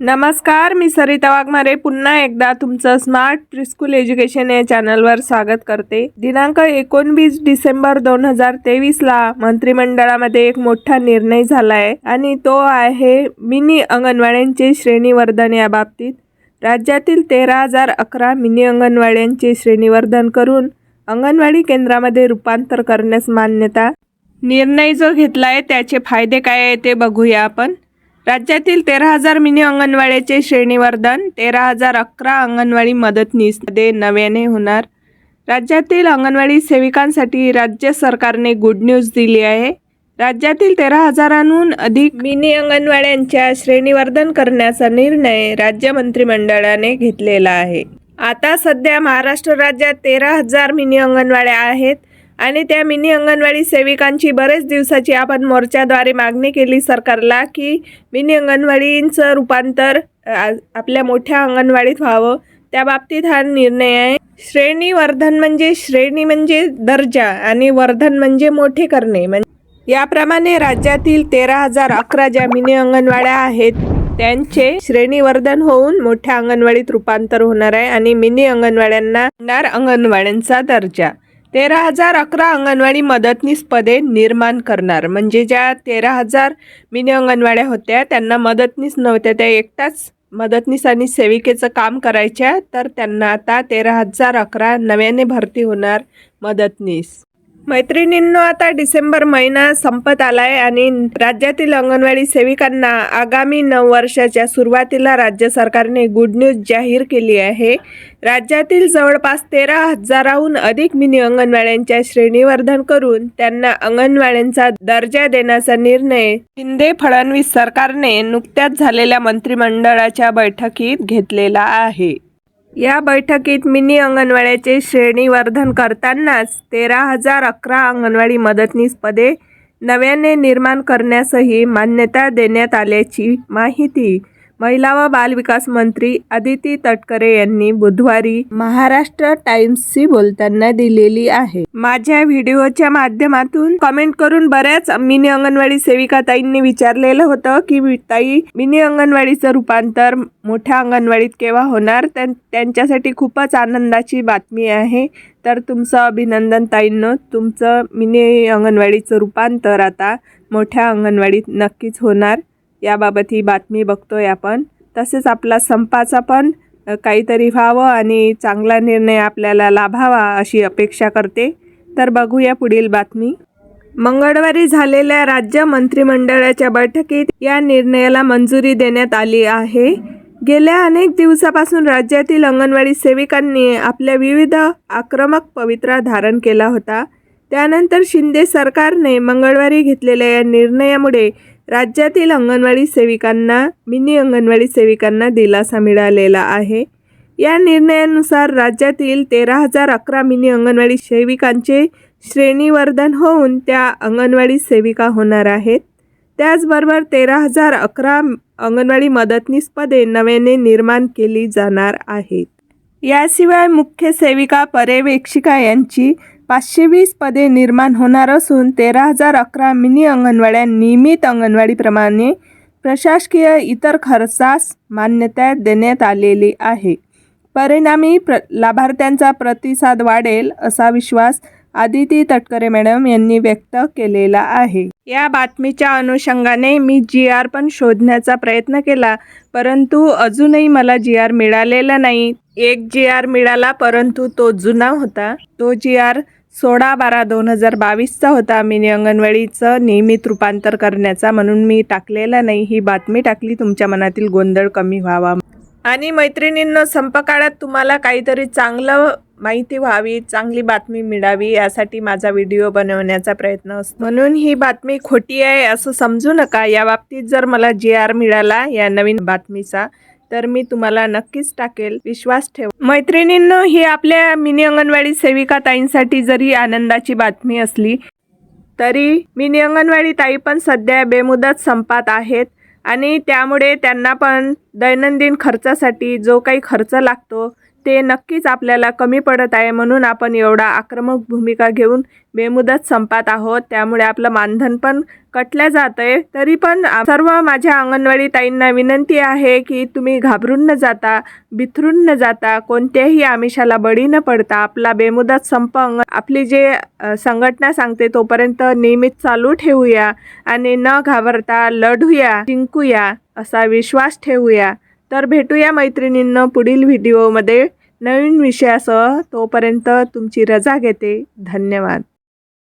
नमस्कार मी सरिता वाघमारे. पुन्हा एकदा तुमचं स्मार्ट प्रिस्कूल एज्युकेशन या चॅनलवर स्वागत करते. दिनांक एकोणवीस डिसेंबर दोन हजार तेवीसला मंत्रिमंडळामध्ये एक मोठा निर्णय झाला आहे आणि तो आहे मिनी अंगणवाड्यांचे श्रेणीवर्धन या बाबतीत राज्यातील तेरा हजार अकरा मिनी अंगणवाड्यांचे श्रेणीवर्धन करून अंगणवाडी केंद्रामध्ये रूपांतर करण्यास मान्यता. निर्णय जो घेतला आहे त्याचे फायदे काय आहे ते बघूया आपण. राज्यातील तेरा हजार मिनी अंगणवाड्याचे श्रेणीवर्धन तेरा हजार अकरा अंगणवाडी मदतनीसमध्ये नव्याने होणार. राज्यातील अंगणवाडी सेविकांसाठी राज्य सरकारने गुड न्यूज दिली आहे. राज्यातील तेरा हजारांहून अधिक मिनी अंगणवाड्यांच्या श्रेणीवर्धन करण्याचा निर्णय राज्य मंत्रिमंडळाने घेतलेला आहे. आता सध्या महाराष्ट्र राज्यात तेरा हजार मिनी अंगणवाड्या आहेत. आणि त्या मिनी अंगणवाडी सेविकांची बरेच दिवसाची आपण मोर्चाद्वारे मागणी केली सरकारला की मिनी अंगणवाडींचं रूपांतर आपल्या मोठ्या अंगणवाडीत व्हावं. त्या बाबतीत हा निर्णय आहे. श्रेणी वर्धन म्हणजे श्रेणी म्हणजे दर्जा आणि वर्धन म्हणजे मोठे करणे. म्हणजे याप्रमाणे राज्यातील तेरा हजार अकरा ज्या मिनी अंगणवाड्या आहेत त्यांचे श्रेणीवर्धन होऊन मोठ्या अंगणवाडीत रूपांतर होणार आहे आणि मिनी अंगणवाड्यांना मिळणार अंगणवाड्यांचा दर्जा. तेरा हजार अकरा अंगणवाडी मदतनीस पदे निर्माण करणार. म्हणजे ज्या तेरा हजार मिनी अंगणवाड्या होत्या त्यांना मदतनीस नव्हत्या. त्या एकटाच मदतनीस आणि सेविकेचं काम करायच्या तर त्यांना आता तेरा हजार अकरा नव्याने भरती होणार मदतनीस. मैत्रिणींनो आता डिसेंबर महिना संपत आलाय आणि राज्यातील अंगणवाडी सेविकांना आगामी नऊ वर्षाच्या सुरुवातीला राज्य सरकारने गुड न्यूज जाहीर केली आहे. राज्यातील जवळपास तेरा हजाराहून अधिक मिनी अंगणवाड्यांच्या श्रेणीवर्धन करून त्यांना अंगणवाड्यांचा दर्जा देण्याचा निर्णय शिंदे फडणवीस सरकारने नुकत्याच झालेल्या मंत्रिमंडळाच्या बैठकीत घेतलेला आहे. या बैठकीत मिनी अंगणवाड्याचे श्रेणीवर्धन करतानाच तेरा हजार अकरा अंगणवाडी मदतनीस पदे नव्याने निर्माण करण्यासही मान्यता देण्यात आल्याची माहिती महिला व बालविकास मंत्री अदिती तटकरे यांनी बुधवारी महाराष्ट्र टाइम्सशी बोलताना दिलेली आहे. माझ्या व्हिडिओच्या माध्यमातून कमेंट करून बऱ्याच मिनी अंगणवाडी सेविका ताईंनी विचारलेलं होतं की ताई मिनी अंगणवाडीचं रूपांतर मोठ्या अंगणवाडीत केव्हा होणार? त्यां त्यांच्यासाठी खूपच आनंदाची बातमी आहे. तर तुमचं अभिनंदन ताईंनो. तुमचं मिनी अंगणवाडीचं रूपांतर आता मोठ्या अंगणवाडीत नक्कीच होणार. याबाबत ही बातमी बघतोय आपण. तसेच आपला संपाचा पण काहीतरी व्हावं आणि चांगला निर्णय आपल्याला लाभावा अशी अपेक्षा करते. तर बघूया पुढील बातमी. मंगळवारी झालेल्या राज्य मंत्रिमंडळाच्या बैठकीत या निर्णयाला मंजुरी देण्यात आली आहे. गेल्या अनेक दिवसापासून राज्यातील अंगणवाडी सेविकांनी आपल्या विविध आक्रमक पवित्रा धारण केला होता. त्यानंतर शिंदे सरकारने मंगळवारी घेतलेल्या या निर्णयामुळे राज्यातील अंगणवाडी सेविकांना मिनी अंगणवाडी सेविकांना दिलासा मिळालेला आहे. या निर्णयानुसार राज्यातील तेरा हजार अकरा मिनी अंगणवाडी सेविकांचे श्रेणीवर्धन होऊन त्या अंगणवाडी सेविका होणार आहेत. त्याचबरोबर तेरा हजार अकरा अंगणवाडी मदतनीस पदे नव्याने निर्माण केली जाणार आहेत. याशिवाय मुख्य सेविका पर्यवेक्षिका यांची पाचशे वीस पदे निर्माण होणार असून तेरा हजार अकरा मिनी अंगणवाड्या नियमित अंगणवाडीप्रमाणे प्रशासकीय इतर खर्चास मान्यता देण्यात आलेली आहे. परिणामी प्र लाभार्थ्यांचा प्रतिसाद वाढेल असा विश्वास आदिती तटकरे मॅडम यांनी व्यक्त केलेला आहे. या बातमीच्या अनुषंगाने मी जी आर पण शोधण्याचा प्रयत्न केला परंतु अजूनही मला जी आर मिळालेला नाही. एक जी आर मिळाला परंतु तो जुना होता. तो जी आर सोळा बारा दोन हजार बावीसचा होता. मिनी अंगणवाडीचं नियमित रूपांतर करण्याचा म्हणून मी टाकलेला नाही. ही बातमी टाकली तुमच्या मनातील गोंधळ कमी व्हावा. आणि मैत्रिणींनो संपकाळात तुम्हाला काहीतरी चांगलं माहिती व्हावी चांगली बातमी मिळावी यासाठी माझा व्हिडिओ बनवण्याचा प्रयत्न असतो. म्हणून ही बातमी खोटी आहे असं समजू नका. या बाबतीत जर मला जी आर मिळाला या नवीन बातमीचा तर मी तुम्हाला नक्कीच टाकेल. विश्वास ठेव. मैत्रिणींनो ही आपल्या मिनी अंगणवाडी सेविका ताईंसाठी जरी आनंदाची बातमी असली तरी मिनी अंगणवाडी ताई पण सध्या बेमुदत संपात आहेत आणि त्यामुळे त्यांना पण दैनंदिन खर्चासाठी जो काही खर्च लागतो ते नक्कीच आपल्याला कमी पडत आहे म्हणून आपण एवढा आक्रमक भूमिका घेऊन बेमुदत संपात आहोत. त्यामुळे आपलं मानधन पण कटलं जात आहे तरी पण सर्व माझ्या अंगणवाडी ताईंना विनंती आहे की तुम्ही घाबरून न जाता बिथरून न जाता कोणत्याही आमिषाला बळी न पडता आपला बेमुदत संप अंग आपली जे संघटना सांगते तोपर्यंत नियमित चालू ठेवूया आणि न घाबरता लढूया जिंकूया असा विश्वास ठेवूया. तर भेटूया मैत्रिणींना पुढील व्हिडिओमध्ये नवीन विषयासह. तोपर्यंत तुमची रजा घेते. धन्यवाद.